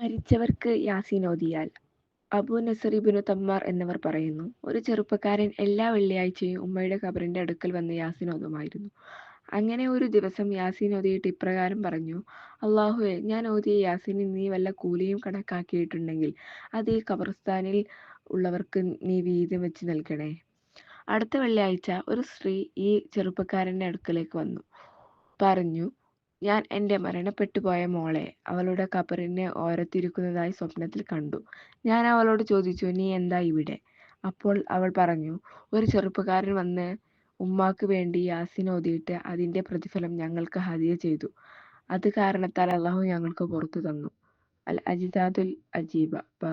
മരിച്ചവർക്ക് യാസീൻ ഓതിയാൽ. അബു നസറിബിനു തമ്മാർ എന്നിവർ പറയുന്നു ഒരു ചെറുപ്പക്കാരൻ എല്ലാ വെള്ളിയാഴ്ചയും ഉമ്മയുടെ ഖബറിന്റെ അടുക്കൽ വന്ന് യാസീൻ ഓതുമായിരുന്നു. അങ്ങനെ ഒരു ദിവസം യാസീൻ ഓതിയിട്ട് ഇപ്രകാരം പറഞ്ഞു അള്ളാഹുവെ ഞാൻ ഓതിയ യാസീനിൽ നീ വല്ല കൂലിയും കണക്കാക്കിയിട്ടുണ്ടെങ്കിൽ അത് ഈ ഖബർസ്ഥാനിൽ ഉള്ളവർക്ക് നീ വീതം വെച്ച് നൽകണേ അടുത്ത വെള്ളിയാഴ്ച ഒരു സ്ത്രീ ഈ ചെറുപ്പക്കാരന്റെ അടുക്കലേക്ക് വന്നു. പറഞ്ഞു ഞാൻ എന്റെ മരണപ്പെട്ടു പോയ മോളെ അവളുടെ കബറിനെ ഓരത്തിരിക്കുന്നതായി സ്വപ്നത്തിൽ കണ്ടു. ഞാൻ അവളോട് ചോദിച്ചു നീ എന്താ ഇവിടെ? അപ്പോൾ അവൾ പറഞ്ഞു ഒരു ചെറുപ്പക്കാരൻ വന്ന് ഉമ്മാക്ക് വേണ്ടി യാസിൻ ഓതിയിട്ട് അതിന്റെ പ്രതിഫലം ഞങ്ങൾക്ക് ഹദിയ ചെയ്തു. അത് കാരണത്താൽ അള്ളാഹു ഞങ്ങൾക്ക് പുറത്തു തന്നു. അൽ അജിതാദുൽ അജീബ. ബാ